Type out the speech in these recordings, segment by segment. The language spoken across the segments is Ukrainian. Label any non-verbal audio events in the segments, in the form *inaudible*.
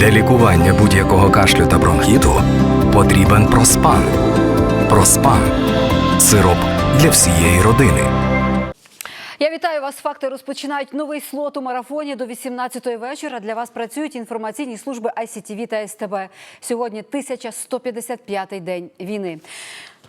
Для лікування будь-якого кашлю та бронхіту потрібен проспан. Проспан сироп для всієї родини. Я вітаю вас. Факти розпочинають новий слот у марафоні до 18-ї вечора. Для вас працюють інформаційні служби ICTV та СТБ. Сьогодні 1155-й день війни.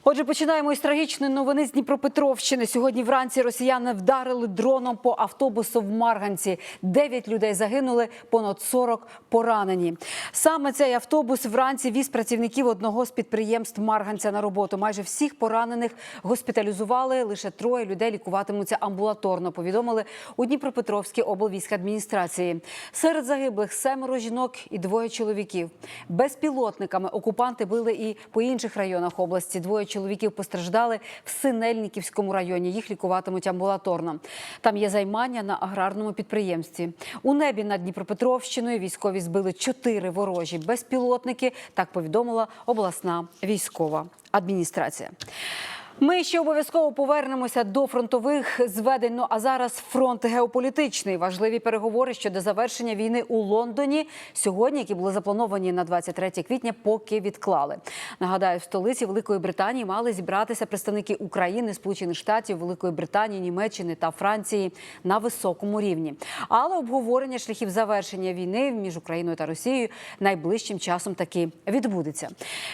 Отже, починаємо із трагічної новини з Дніпропетровщини. Сьогодні вранці росіяни вдарили дроном по автобусу в Марганці. Дев'ять людей загинули, понад 40 поранені. Саме цей автобус вранці віз працівників одного з підприємств Марганця на роботу. Майже всіх поранених госпіталізували. Лише троє людей лікуватимуться амбулаторно. Повідомили у Дніпропетровській облвійськадміністрації. Серед загиблих семеро жінок і двоє чоловіків. Безпілотниками окупанти били і по інших районах області. Двоє чоловіків постраждали в Синельниківському районі. Їх лікуватимуть амбулаторно. Там є займання на аграрному підприємстві. У небі над Дніпропетровщиною військові збили чотири ворожі безпілотники. Так повідомила обласна військова адміністрація. Ми ще обов'язково повернемося до фронтових зведень. Ну а зараз фронт геополітичний. Важливі переговори щодо завершення війни у Лондоні сьогодні, які були заплановані на 23 квітня, поки відклали. Нагадаю, в столиці Великої Британії мали зібратися представники України, Сполучених Штатів, Великої Британії, Німеччини та Франції на високому рівні. Але обговорення шляхів завершення війни між Україною та Росією найближчим часом таки відбудеться.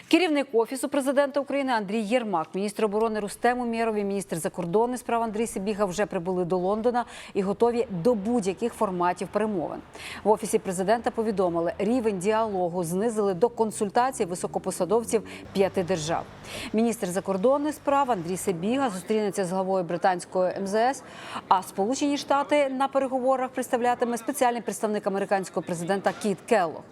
Керівник офісу президента України Андрій Єрмак, міністр оборони Рустем Умєров і міністр закордонних справ Андрій Сибіга вже прибули до Лондона і готові до будь-яких форматів перемовин. В офісі президента повідомили, рівень діалогу знизили до консультацій високопосадовців п'яти держав. Міністр закордонних справ Андрій Сибіга зустрінеться з главою британської МЗС. А Сполучені Штати на переговорах представлятиме спеціальний представник американського президента Кіт Келло.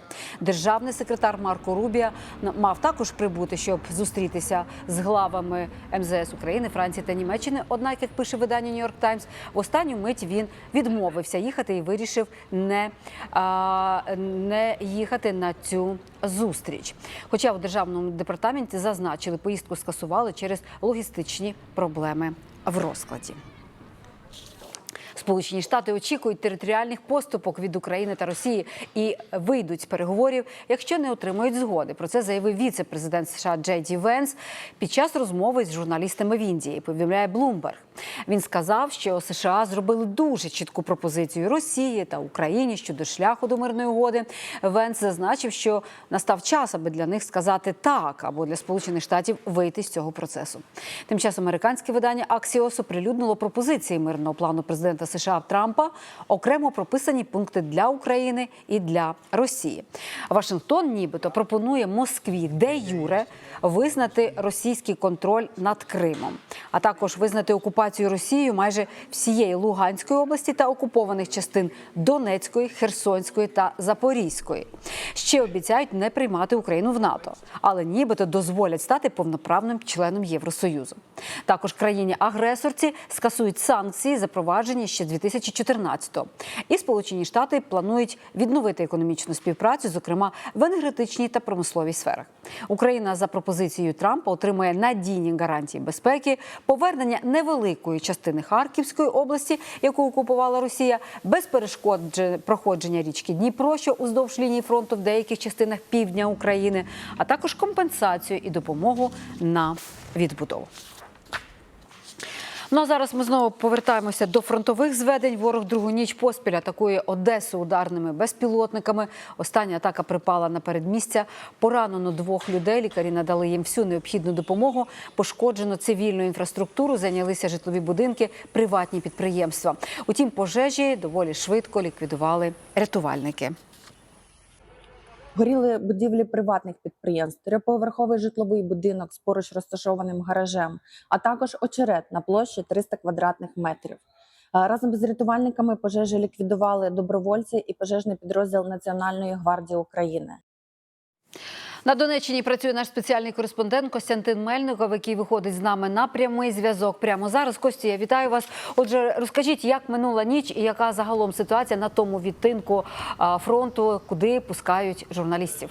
Державний секретар Марко Рубія мав також прибути, щоб зустрітися з главами МЗС України, Франції та Німеччини. Однак, як пише видання Нью-Йорк Таймс, в останню мить він відмовився їхати і вирішив не, а, не їхати на цю зустріч. Хоча у державному департаменті зазначили, поїздку скасували через логістичні проблеми в розкладі. Сполучені Штати очікують територіальних поступок від України та Росії і вийдуть з переговорів, якщо не отримають згоди. Про це заявив віце-президент США Джей Ді Венс під час розмови з журналістами в Індії. Повідомляє Блумберг. Він сказав, що США зробили дуже чітку пропозицію Росії та Україні щодо шляху до мирної угоди. Венс зазначив, що настав час, аби для них сказати так, або для Сполучених Штатів вийти з цього процесу. Тим часом американське видання Axios оприлюднило пропозиції мирного плану президента США Трампа, окремо прописані пункти для України і для Росії. Вашингтон, нібито, пропонує Москві де юре визнати російський контроль над Кримом, а також визнати окупацію Росією майже всієї Луганської області та окупованих частин Донецької, Херсонської та Запорізької. Ще обіцяють не приймати Україну в НАТО, але нібито дозволять стати повноправним членом Євросоюзу. Також країні-агресорці скасують санкції, запроваджені ще з 2014-го. І Сполучені Штати планують відновити економічну співпрацю, зокрема в енергетичній та промисловій сферах. Україна за пропозицією Трампа отримує надійні гарантії безпеки, повернення невеликої частини Харківської області, яку окупувала Росія, без перешкод проходження річки Дніпро, що уздовж лінії фронту в деяких частинах півдня України, а також компенсацію і допомогу на відбудову. Ну а зараз ми знову повертаємося до фронтових зведень. Ворог другу ніч поспіль атакує Одесу ударними безпілотниками. Остання атака припала на передмістя. Поранено двох людей. Лікарі надали їм всю необхідну допомогу. Пошкоджено цивільну інфраструктуру, зайнялися житлові будинки, приватні підприємства. Утім, пожежі доволі швидко ліквідували рятувальники. Горіли будівлі приватних підприємств, триповерховий житловий будинок з поруч розташованим гаражем, а також очерет на площі 300 квадратних метрів. Е, Разом з рятувальниками пожежі ліквідували добровольці і пожежний підрозділ Національної гвардії України. На Донеччині працює наш спеціальний кореспондент Костянтин Мельников, який виходить з нами на прямий зв'язок прямо зараз. Кості, я вітаю вас. Отже, розкажіть, як минула ніч і яка загалом ситуація на тому відтинку фронту, куди пускають журналістів?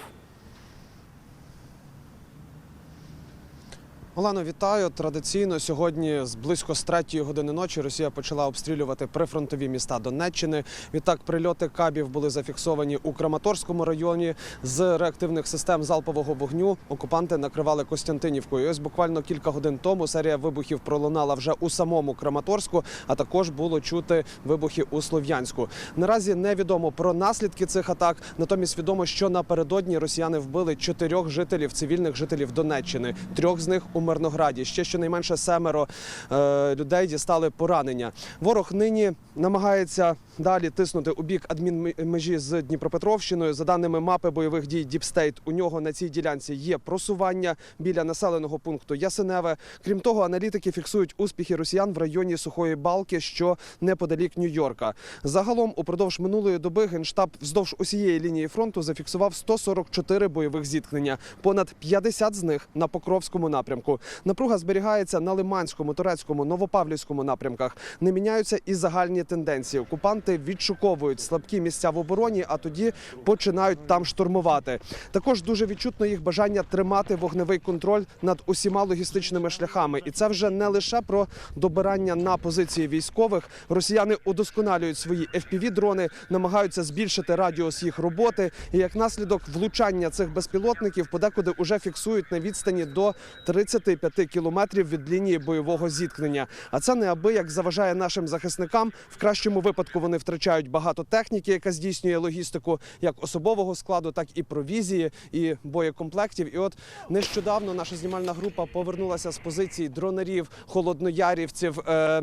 Олено, вітаю. Традиційно сьогодні з близько з третьої години ночі Росія почала обстрілювати прифронтові міста Донеччини. Відтак прильоти кабів були зафіксовані у Краматорському районі. З реактивних систем залпового вогню окупанти накривали Костянтинівку. І ось буквально кілька годин тому серія вибухів пролунала вже у самому Краматорську, а також було чути вибухи у Слов'янську. Наразі невідомо про наслідки цих атак. Натомість відомо, що напередодні росіяни вбили чотирьох жителів цивільних жителів Донеччини. Трьох з них у Мирнограді. Ще щонайменше семеро е, людей дістали поранення. Ворог нині намагається далі тиснути у бік адмінмежі з Дніпропетровщиною. За даними мапи бойових дій Діпстейт, у нього на цій ділянці є просування біля населеного пункту Ясеневе. Крім того, аналітики фіксують успіхи росіян в районі Сухої Балки, що неподалік Нью-Йорка. Загалом, упродовж минулої доби генштаб вздовж усієї лінії фронту зафіксував 144 бойових зіткнення. Понад 50 з них на Покровському напрямку. Напруга зберігається на Лиманському, Турецькому, Новопавлівському напрямках. Не міняються і загальні тенденції. Окупанти відшуковують слабкі місця в обороні, а тоді починають там штурмувати. Також дуже відчутно їх бажання тримати вогневий контроль над усіма логістичними шляхами. І це вже не лише про добирання на позиції військових. Росіяни удосконалюють свої fpv дрони намагаються збільшити радіус їх роботи. І як наслідок влучання цих безпілотників подекуди уже фіксують на відстані до 35 кілометрів від лінії бойового зіткнення. А це неабияк заважає нашим захисникам. В кращому випадку вони втрачають багато техніки, яка здійснює логістику, як особового складу, так і провізії і боєкомплектів. І от нещодавно наша знімальна група повернулася з позиції дронерів, холодноярівців. Е-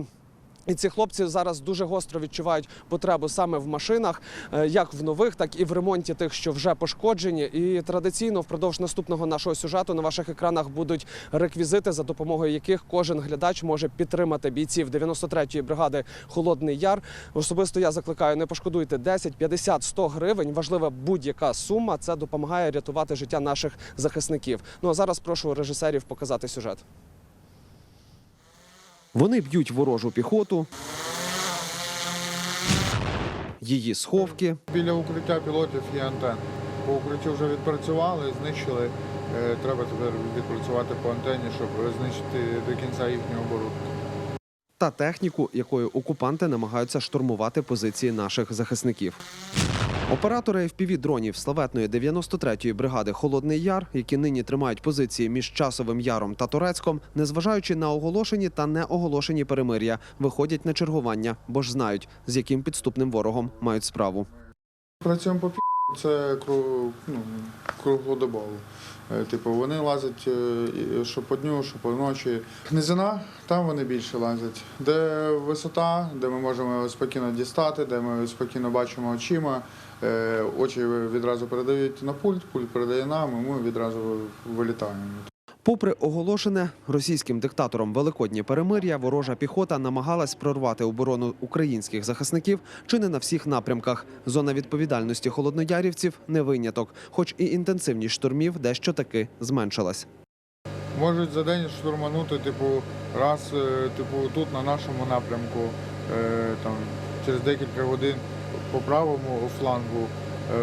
і ці хлопці зараз дуже гостро відчувають потребу саме в машинах, е, як в нових, так і в ремонті тих, що вже пошкоджені. І традиційно впродовж наступного нашого сюжету на ваших екранах будуть реквізити, за допомогою яких кожен глядач може підтримати бійців 93-ї бригади Холодний Яр. Особисто я закликаю, не пошкодуйте 10, 50, 100 гривень. Важлива будь-яка сума. Це допомагає рятувати життя наших захисників. Ну а зараз прошу режисерів показати сюжет. Вони б'ють ворожу піхоту, її сховки, Біля укриття пілотів є антенна. По укриттю вже відпрацювали, знищили. Е, Треба тепер відпрацювати по антенні, щоб знищити до кінця їхню оборудку. та техніку, якою окупанти намагаються штурмувати позиції наших захисників. Оператори fpv дронів славетної 93-ї бригади Холодний Яр, які нині тримають позиції між часовим яром та Турецьком, незважаючи на оголошені та неоголошені перемир'я, виходять на чергування, бо ж знають, з яким підступним ворогом мають справу. Працюємо по це ну, круглодобово. Е, Типу, вони лазять е, що по дню, що по ночі. Низина, там вони більше лазять. Де висота, де ми можемо спокійно дістати, де ми спокійно бачимо очима. Е, Очі відразу передають на пульт, пульт передає нам, і ми відразу вилітаємо. Попри оголошене російським диктатором великоднє перемир'я, ворожа піхота намагалась прорвати оборону українських захисників чи не на всіх напрямках. Зона відповідальності холодноярівців не виняток, хоч і інтенсивність штурмів дещо таки зменшилась. Можуть за день штурманути, типу, раз, е, типу, тут на нашому напрямку, е, там, через декілька годин по правому флангу е,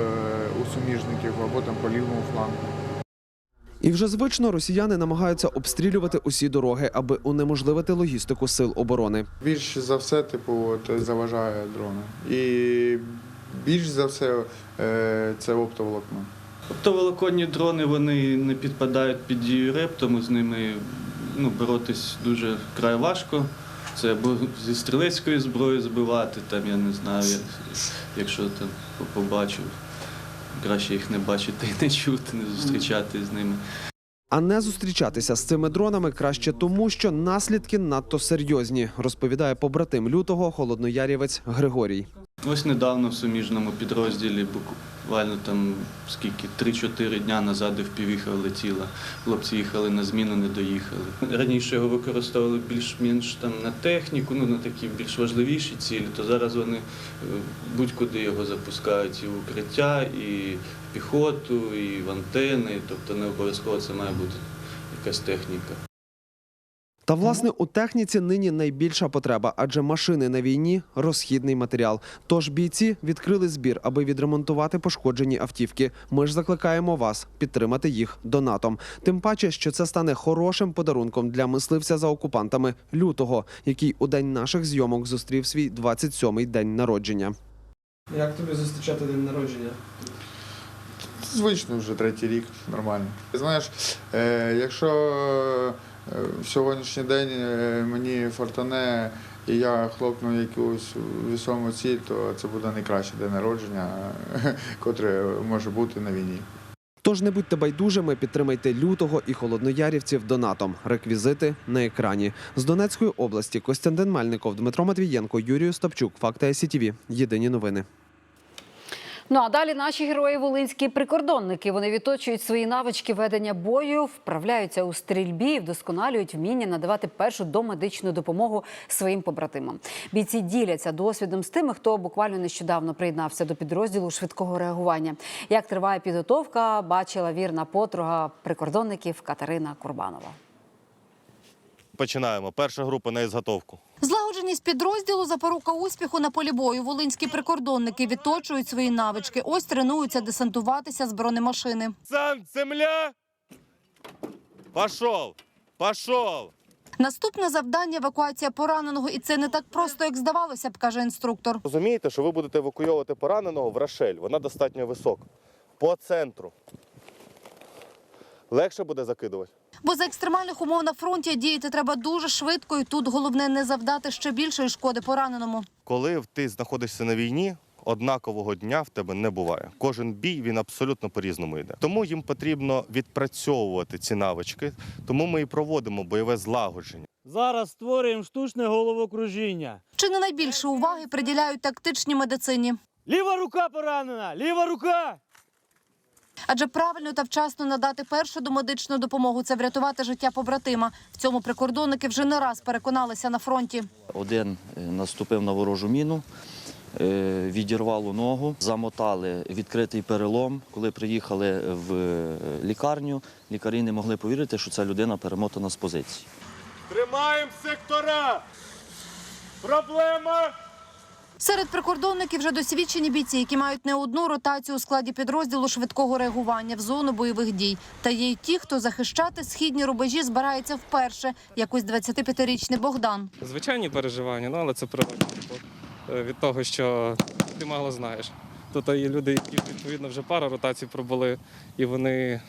у суміжників або там по лівому флангу. І вже звично росіяни намагаються обстрілювати усі дороги, аби унеможливити логістику сил оборони. Більш за все, типу, от, заважає дрони. І більш за все е, це оптоволокно. Великодні дрони вони не підпадають під дію РЕП, тому з ними ну, боротись дуже край важко. Це або зі стрілецької зброї збивати, там я не знаю, як- якщо там побачив. Краще їх не бачити і не чути, не зустрічати з ними. А не зустрічатися з цими дронами краще тому, що наслідки надто серйозні, розповідає побратим лютого холодноярівець Григорій. Ось недавно в суміжному підрозділі, буквально там скільки, 3-4 дня назад впівіха летіла. Хлопці їхали на зміну, не доїхали. Раніше його використовували більш-менш там на техніку, ну на такі більш важливіші цілі, то зараз вони е, будь-куди його запускають і в укриття, і в піхоту, і в антени. Тобто не обов'язково це має бути якась техніка. Та власне у техніці нині найбільша потреба, адже машини на війні розхідний матеріал. Тож бійці відкрили збір, аби відремонтувати пошкоджені автівки. Ми ж закликаємо вас підтримати їх донатом. Тим паче, що це стане хорошим подарунком для мисливця за окупантами лютого, який у день наших зйомок зустрів свій 27-й день народження. Як тобі зустрічати день народження? Звично вже третій рік, нормально. Знаєш, е, якщо в сьогоднішній день е, мені фортане і я хлопну якусь вісому ціль, то це буде найкраще день народження, *laughs* котре може бути на війні. Тож не будьте байдужими, підтримайте лютого і холодноярівців донатом. Реквізити на екрані з Донецької області Костянтин Мельников, Дмитро Матвієнко, Юрій Остапчук. Факти СІТВ. Єдині новини. Ну а далі наші герої волинські прикордонники. Вони відточують свої навички ведення бою, вправляються у стрільбі і вдосконалюють вміння надавати першу домедичну допомогу своїм побратимам. Бійці діляться досвідом з тими, хто буквально нещодавно приєднався до підрозділу швидкого реагування. Як триває підготовка, бачила вірна подруга прикордонників Катерина Курбанова. Починаємо. Перша група на ізготовку. Злагодженість підрозділу запорука успіху на полі бою. Волинські прикордонники відточують свої навички. Ось тренуються десантуватися з бронемашини. Сам, земля! Пошов! Пошов! Наступне завдання евакуація пораненого, і це не так просто, як здавалося б, каже інструктор. Розумієте, що ви будете евакуйовувати пораненого в Рошель. Вона достатньо висока. По центру. Легше буде закидувати. Бо за екстремальних умов на фронті діяти треба дуже швидко, і тут головне не завдати ще більшої шкоди пораненому. Коли ти знаходишся на війні, однакового дня в тебе не буває. Кожен бій він абсолютно по-різному йде. Тому їм потрібно відпрацьовувати ці навички. Тому ми і проводимо бойове злагодження. Зараз створюємо штучне головокружіння. Чи не найбільше уваги приділяють тактичній медицині? Ліва рука поранена! Ліва рука! Адже правильно та вчасно надати першу домедичну допомогу це врятувати життя побратима. В цьому прикордонники вже не раз переконалися на фронті. Один е, наступив на ворожу міну, е, відірвало ногу, замотали відкритий перелом. Коли приїхали в е, лікарню, лікарі не могли повірити, що ця людина перемотана з позиції. Тримаємо сектора! Проблема! Серед прикордонників вже досвідчені бійці, які мають не одну ротацію у складі підрозділу швидкого реагування в зону бойових дій. Та є й ті, хто захищати східні рубежі збирається вперше, як ось 25-річний Богдан. Звичайні переживання, ну але це природно типу, е, від того, що ти мало знаєш. Тут є люди, які відповідно вже пара ротацій пробули, і вони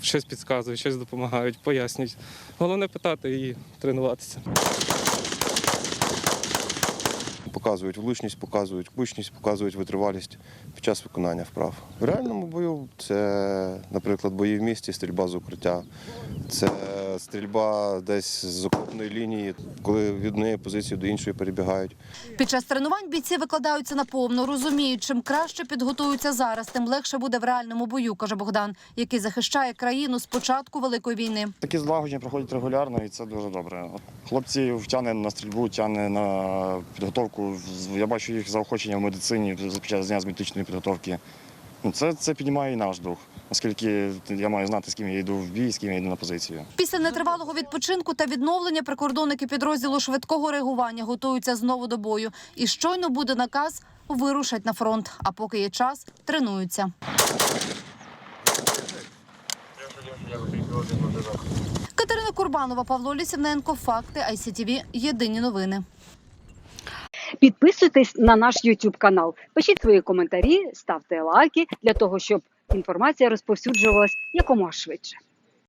щось підказують, щось допомагають, пояснюють. Головне питати і тренуватися. Показують влучність, показують кучність, показують витривалість під час виконання вправ. В реальному бою це, наприклад, бої в місті, стрільба з укриття, це стрільба десь з окопної лінії, коли від однієї позиції до іншої перебігають. Під час тренувань бійці викладаються наповну, розуміють, чим краще підготуються зараз, тим легше буде в реальному бою, каже Богдан, який захищає країну з початку великої війни. Такі злагодження проходять регулярно, і це дуже добре. Хлопці втягне на стрільбу, тягне на підготовку. Я бачу їх заохочення в медицині під час дня з медичної підготовки. Ну, Це, це піднімає і наш дух, оскільки я маю знати, з ким я йду в бій, з ким я йду на позицію. Після нетривалого відпочинку та відновлення прикордонники підрозділу швидкого реагування готуються знову до бою. І щойно буде наказ, вирушать на фронт. А поки є час, тренуються. Катерина Курбанова, Павло Лісівненко. Факти ICTV. Єдині новини. Підписуйтесь на наш YouTube канал, пишіть свої коментарі, ставте лайки для того, щоб інформація розповсюджувалась якомога швидше.